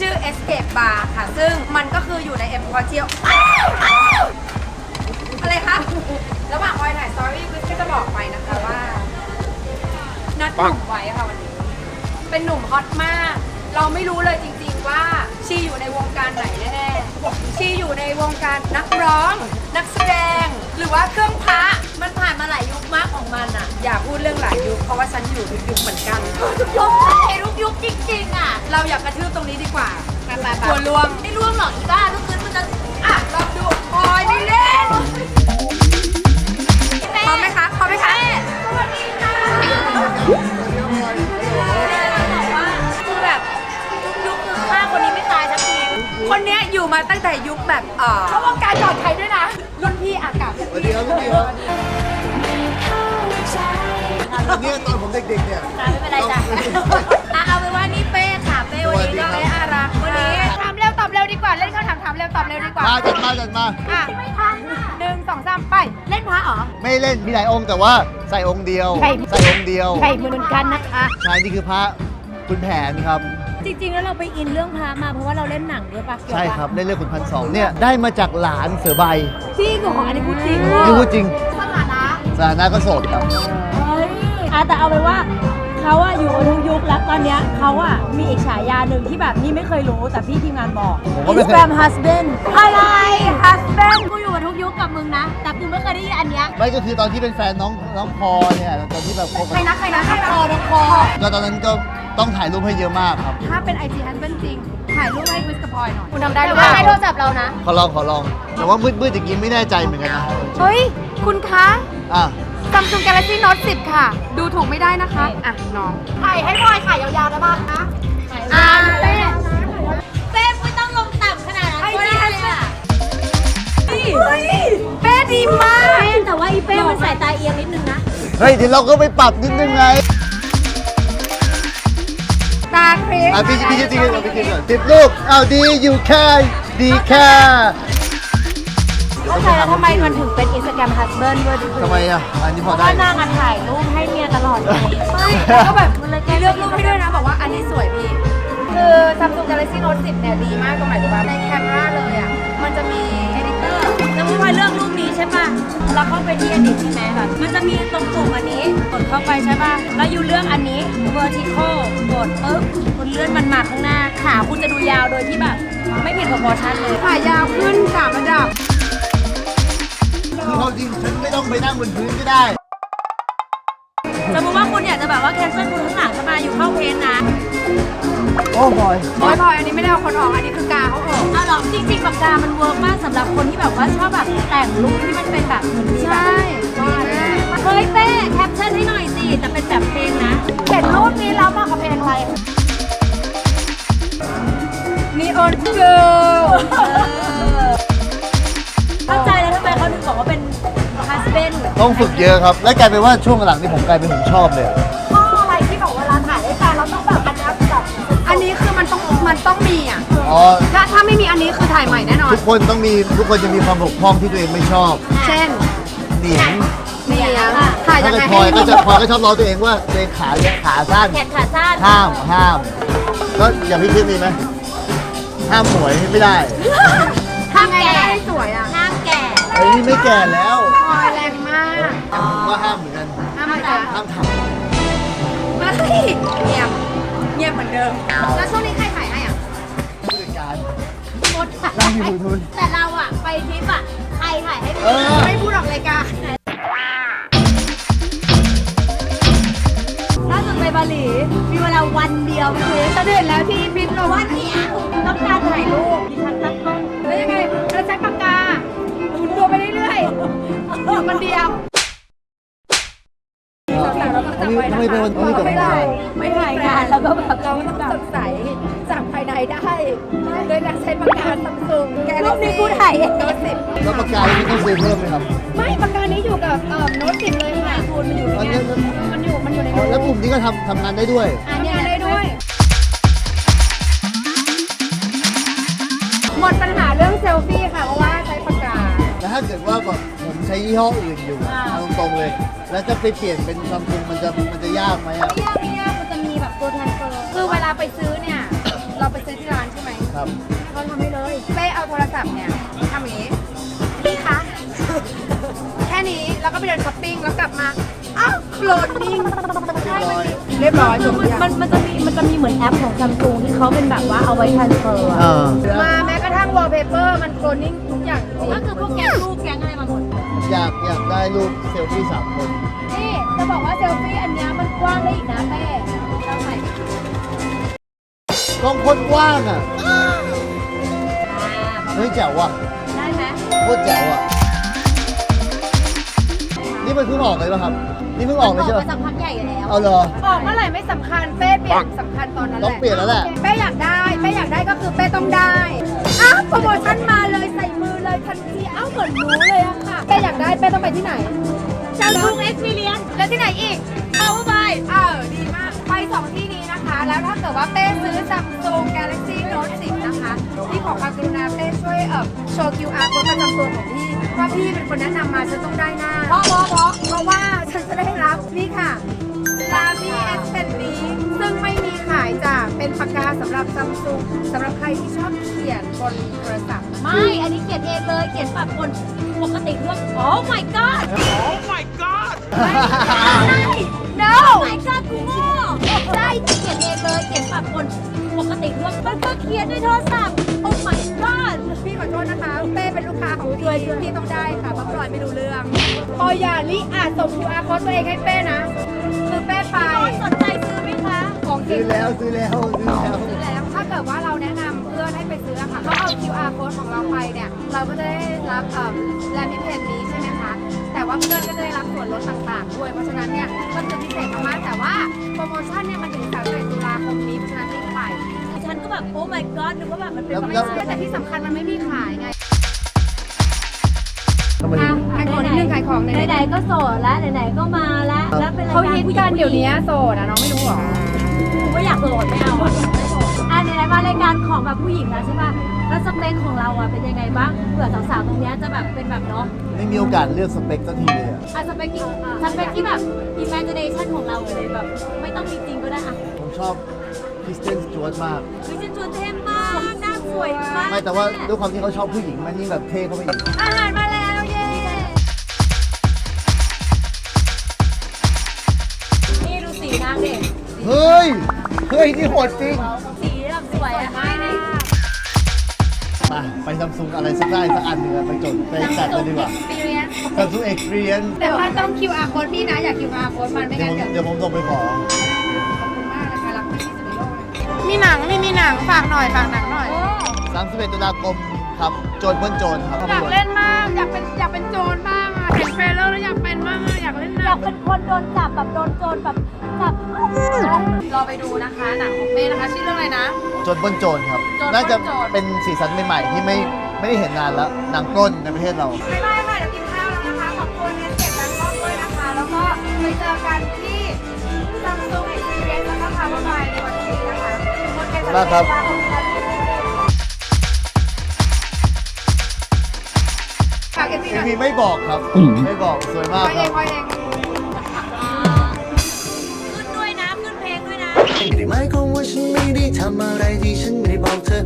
ชื่อ Escape Bar ค่ะ ซึ่งมันก็คืออยู่ใน M p o r t i a l อะไรคะ ระหว่างออยถ่ายสตอรี่วิสก็จะบอกไปนะคะว่า นัดหนุ่มไว้ค่ะวันนี้ เป็นหนุ่มฮอตมาก เราไม่รู้เลยจริงๆว่า ชีอยู่ในวงการไหนแน่ๆชีอยู่ในวงการนักร้อง นักแสดง ฉันอยู่ทุกยุคเหมือนกันทุกยุคทุกยุคจริงๆอะเราอยากกระทืบตรงนี้ดีกว่าตัวรวมไม่รวมหรอกอีบ้าทุกคืนมันจะอะลองดูพลอยไม่เล่นพร้อมไหมคะพร้อมไหมคะสวัสดีค่ะคือแบบยุคคือฆ่าคนนี้ไม่ตายสักทีคนเนี้ยอยู่มาตั้งแต่ยุคแบบเออเขาวงการจอดไทยด้วยนะรุ่นพี่อากาศสวัสดีครับพี่ครับต อนนี้ตอนผมเด็กๆเนี่ย ไม่เป็นไรจ้ะอะเอาเป็นว่านี่เป้ค่ะ เป้วันนี้ก็เลยอารักวันนี้ถามเร็วตอบเร็วดีกว่า เล่นคำถามถามเร็วตอบเร็วดีกว่า มาจัดมาจัดมา อะไม่ทันหนึ่งสองสามไป เล่นพระเหรอ ไม่เล่นมีหลายองค์แต่ว่าใส่องค์เดียวใช่ใส่องค์เดียว ใช่เหมือนกันนะคะ ใช่นี่คือพระคุณแผนครับ จริงๆ แล้วเราไปอินเรื่องพระมาเพราะว่าเราเล่นหนังด้วยปะเกี่ยวใช่ปะครับเล่นเรื่องขุนพันสองเนี่ยได้มาจากหลานเสือใบจริงเหรออันนี้พูดจริงนี่พูดจริงสถานะสถานะก็โสดครับเฮ้ยอะ แต่เอาไปนว่าเขาอะอยู่มาทุกยุคแล้วตอนเนี้ยเขาอะมีอีกฉายาหนึ่งที่แบบนี่ไม่เคยรู้แต่พี่ทีมงานบอก ผมก็ไม่เคย Instagram husband อะไร husband กูอยู่มาทุกยุคกับมึงนะ แต่กูไม่เคยได้ยินอันเนี้ยไม่ก็คือตอนที่เป็นแฟนน้องน้องพอเนี่ยตอนที่แบบคบใครนะใครนะใครนะคอคอก็ตอนนั้นก็ต้องถ่ายรูปให้เยอะมากครับ ถ้าเป็นไอจีฮันเป็นจริง ถ่ายรูปให้คริสกับพลอยหน่อยคุณทำได้หรือแต่เปว่าล่าให้โทรศัพท์เรานะ ขอลองขอลอง แต่ว่ามืดๆอย่างนี้ไม่แน่ใจเหมือนกันนะเฮ้ย คุณคะ อะ Samsung Galaxy Note 10 ค่ะ ดูถูกไม่ได้นะคะ อะ น้องถ่ายให้พลอยขายยาวๆได้ปะนะอ่าเต้เป้ไม่ต้องลงต่ำขนาดนั้นไอก็จีได้ฮันเลยเป็นอะเฮ้ยเป้ดีมาก เป้แต่ว่าอีเป้มันสายตาเอียงนิดนึงนะ เฮ้ยเดี๋ยวเราก็ไปปรับนิดนึงไงตาคริสอะพี่พี่จะตีกันเราไปกินก่อนติดรูปอ้าวดีอยู่แค่ดีแค่ เข้าใจแล้วทำไมมันถึงเป็น Instagram husband ด้วยดิทำไมอะ อันนี้พเพอราะได้ว่านางอะถ่ายรูปให้เมียตลอดเลยไม่แล้วก็แบบมีเลือกรูปให้ด้วยนะ บอกว่าอันนี้สวยพี่ คือ Samsung Galaxy Note 10 เนี่ย ดีมากตรงไหนรู้ป่ะในแคมราเลยอะ มันจะมีเอดิเตอร์แล้วพี่พลอยเลือกรูปนี้ใช่ป่ะเราเข้าไปที่ edit ใช่ไหมแบบมันจะมีตรงปุ่มอันนี้กดเข้าไปใช่ป่ะ แล้วอยู่เลือกอันนี้ vertical กดปุ๊บคุณเลื่อนมันมาข้างหน้า ขาคุณจะดูยาวโดยที่แบบ ไม่ผิด proportion เลยถ่ายยาวขึ้นสามระดับ คือเขาจริงฉันไม่ต้องไปนั่งบนพื้นก็ได้ สมมติว่าคุณอยากจะแบบว่า cancel คุณข้างหลังจะมาอยู่เข้าเพนนะโอ้บอยพลอยพลอยอันนี้ไม่ได้เอาคนออกอันนี้คือกาเขาออกเอาหรอจริงๆปากกามันเวิร์กมากสำหรับคนที่แบบว่าชอบแบบแต่งรูปที่มันเป็นแบบเหมือนมีแบบใช่ว่าเฮ้ยเป้แคปชั่นให้หน่อยสิแต่เป็นแบบเพลงนะเห็นรูปนี้แล้วเหมาะกับเพลงอะไรนีออนเกิล ต้องฝึกเยอะครับ และกลายเป็นว่าช่วงหลังนี่ผมกลายเป็นผมชอบเลย ข้ออะไรที่บอกเวลาถ่ายด้วยกันเราต้องแบบอันนี้แบบอันนี้คือมันต้องมันต้องมีอะ อ๋อ ถ้าถ้าไม่มีอันนี้คือถ่ายใหม่แน่นอน ทุกคนต้องมีทุกคนจะมีความบกพร่องที่ตัวเองไม่ชอบเช่นเหนียงเนียงถ่ายยัถ้างเกิไงดพลอยก็จะพลอยก็ชอบล้อตัวเองว่าตัวเองขาเยอะขาสั้น แขนขาสั้นห้ามห้ามก็อย่างพี่คิดมีไหมห้ามหมวยไม่ได้ห้ามแก่ให้สวยอะ ห้ามแก่ ไอ้นี่ไม่แก่แล้วพลอย แรงมากผมก็ห้ามเหมือนกัน ห้ามอะไรคะห้ามทไม่เงียบเงียบเหมือนเดิม แล้วช่วงนี้ใครถ่ายให้อะำผู้จัดการหมดนั่งอยู่บนพื้นแต่เราอะไปทริปอะใครถ่ายให้ดูเออ ไม่พูดออกรายการล่าสุดไปบาหลี มีเวลาวันเดียวพี่คริสจะเห็นแล้วที่พิมพ์เราว่าวันเดียวต้องการถ่ายรูปดิฉันตั้งกล้องแล้วยังไงเราใช้ปากกาหมุนตัวไปเรื่อยๆอยู่คนเดียว สาวๆเราต้องจำไว้นะทำไมเป็นคะวันนี้กับไม่เราได้ไม่ถ่ายงานแล้วก็แบบเราต้องสดใสจากภายในได้ โดยการใช้ปากกาซัมซุงแกรูปนี้กูถ่ายเองโน้ตสิบแล้วปากกาที่ต้องซื้อเพิ่มไหมครับ ไม่ปากกานี้อยู่กับเอ่อโน้ตสิบเลยค่ะคุณมันอยู่ในอันเนี้นี้ยมันอยู่มันอยู่ในอ๋อโน้ตแล้วกลุ่มนี้ก็ทำทำงานได้ด้วยอันนี้ได้ด้วยหมดปัญหาเรื่องเซลฟี่ค่ะเพราะว่าใช้ปากกาแต่ถ้าเกิดว่าแบบผมใช้ยี่ห้ออื่นอยู่เอาตรงๆเลย แล้วจะไปเปลี่ยนเป็นซัมซุงมันจะมันจะยากไหมอะไม่ยากไม่ยากมันจะมีแบบตัวแทนเฟอร์คือเวลาไปซื้อเนี่ย เราไปซื้อที่ร้านใช่ไหมครับเขาทำให้เลยเป้เอาโทรศัพท์เนี่ยทำอย่างนี้พี่คะ แค่นี้แล้วก็ไปเดินช้อปปิ้งแล้วกลับมา อ้าวโหลดนิ่งเรียบร้อยเรียบร้อยจบมันมันมันจะมีมันจะมีเหมือนแอปของซัมซุงที่เขาเป็นแบบว่าเอาไว้ทันเฟอร์เออมาแม้กระทั่ง วอลเปเปอร์มันโคลนนิ่งทุกอย่างจริงก็คือพวกแก๊งรูปแก๊งอะไรมาหมด อยากอยากได้รูปเซลฟี่สามคนนี่จะบอกว่าเซลฟี่อันเนี้ยมันกว้างได้อีกนะเป้เราใส่กล้องคนกว้างอะเฮ้ยแจ๋วว่ะได้ไหมโคตรแจ๋วอะนี่มันเพิ่งออกเลยป่ะครับ นี่เพิ่งออกเลยใช่อไหอกมมาสักพักใหญ่แล้ว เอาเหรอ ออกเมื่อไหร่ไม่สำคัญเป้เปลี่ยนสำคัญตอนนั้นแหละต้องเปลี่ยนแล้วแหละ เป้อยากได้เป้อยากได้ก็คือเป้ต้องได้อ้าว โปรโมชั่นมาเลยใส่มือเลยทันทีอ้าวเหมือนรู้เลยอะค่ะเป้อยากได้เป้ต้องไปที่ไหนซัมซุงเอ็กซ์เพรียนแล้วที่ไหนอีกเอาไปเออดีมากไปสองที่นี้นะคะ แล้วถ้าเกิดว่าเป้ซื้อ Samsung Galaxy Note 10 นะคะที่ขอความกรุณาเป้ช่วยเอ่อโชว์ QR code ประจำตัวของพี่ว่าพี่เป็นคนแนะนำมาฉันต้องได้หน้าเพราะเพราะเพราะเพราะว่าฉันจะได้รับนี่ค่ะ ลาพี่เอสเป็นนี้ ซึ่งไม่มีขายจ้ะ เป็นปากกาสำหรับ Samsung สำหรับใครที่ชอบเขียนบนโทรศัพท์ ไม่ อันนี้เขียนเองเลย เขียนปรับคนปกติด้วยโอ้ my god no oh my god กูโง่ใช่เขียนเองเลย เขียนปรับคนปกติด้วยมันก็เขียนในโทรศัพท์ oh my god พี่ขอโทษนะคะเป้เป็นลูกค้า ของพี่พี่ต้องได้ค่ะเพราะพลอยไม่รู้เรื่องพออย่าลิอาจส่ง QR code ตัวเองให้เป้นะ คือเป้ไปสนใจซื้อไหมคะ ของเก่ซื้งอแล้วซื้อแล้วซื้อแล้วซื้อแล้วถ้าเกิดว่าเราแนะนำเพื่อนให้ไปซื้ออะค่ะเขาเอา QR code ของเราไปเนี่ย เราก็จะได้รับเอ่อแลนด์เพจนี้ใช่ไหมคะ แต่ว่าเพื่อนก็จะได้รับส่วนลดต่างๆด้วย เพราะฉะนั้นเนี่ยก็คือพิเศษมากๆแต่ว่าโปรโมชั่นเนี่ยมันถึง31ตุลาคมนี้เพราะฉะนั้นรีบไป ฉันก็แบบ oh my god นึกว่าแบบมันเป็นแล้วแบบแล้วแต่ที่สำคัญมันไม่มีขายไงทำไมอะ ขายของนิดนึงขายของนิดนึงไหนๆก็โสดแล้วไหนๆก็มาแล้วแล้วเป็นรายเขาการฮิตผู้หญิกังนเดี๋ยวนี้โสดอะน้องไม่รู้หรอกูไม่อยากโสดไม่เอาอะไม่โสดอะไหนๆมารายการของแบบผู้หญิงแล้วใช่ป่ะแล้วสเปคของเราอะเป็นยังไงบ้างเผื่อสาวๆตรงเนี้ยจะแบบเป็นแบบเนาะไม่มีโอกาสเลือกสเปคสักทีเลยอะอะสเปคที่สเปคที่แบบ imagination ของเราเลยแบบ ไม่ต้องมีจริงก็ได้อะผมชอบคริสเตนสจวตมากคือจะชวนเท่มากหน้าสวยมาก ไม่แต่ว่าด้วยความที่เขาชอบผู้หญิงมันยิ่งแบบเท่เข้าไปอีก อาหารมา เฮ้ย เฮ้ย นี่โหดจริงสีแบบสวยอะไม่ได้มาไปซัมซุงอะไรสักได้สักอันหนึ่งอะไปจดไปจัดกันดีกว่า experience ซัมซุงเอ็กซ์เรียนแต่ว่าต้อง QR code พี่นะ อย่า QR code มันไม่เดี๋ยวงั้นผมเดี๋ยวเดี๋ยวผมส่งไปขอขอบคุณมากนะคะรักพี่ที่สุดในโลกเลยมีหนังมีมีหนังฝากหน่อยฝากหนังหน่อยโอ้31ตุลาคมครับ โจรพ้นโจรครับอยากเล่นมากอยากเป็นอยากเป็นโจรบ้างอะ เห็นเทรลเลอร์แล้วอยากเป็นมากอะอยากเล่นหอนัยางกเป็นคนโดนจับแบบโดนโจรแบบจับรอไปดูนะคะหนังของเป้นะคะชื่อเรื่องอะไรนะ โจรพ้นโจรครับ โจรปล้นโจร น่าจะเป็นสีสันใหม่ๆที่ไม่ไม่ได้เห็นนานแล้วหนังปล้นในประเทศเรา บ๊ายบายค่ะเดี๋ยวกินข้าวแล้วนะคะ ขอบคุณเนสเก็ตแบงคอกด้วยนะคะ แล้วก็ไปเจอกันที่ซัมซุงเอ็กซ์เพรียนแล้วก็พาวเวอร์บายในวันนี้นะคะหมดแค่มากครับฝากเอ็มพีหน่อย พี่ไม่บอกครับ ไม่บอกสวยมากคอยคเอรังบคอยเองขึ้นด้วยนะ ขึ้นเพลงด้วยนะ ไม่ได้หมายความว่าฉันไม่ได้ทำอะไรที่ฉันไม่ได้บอกเธอ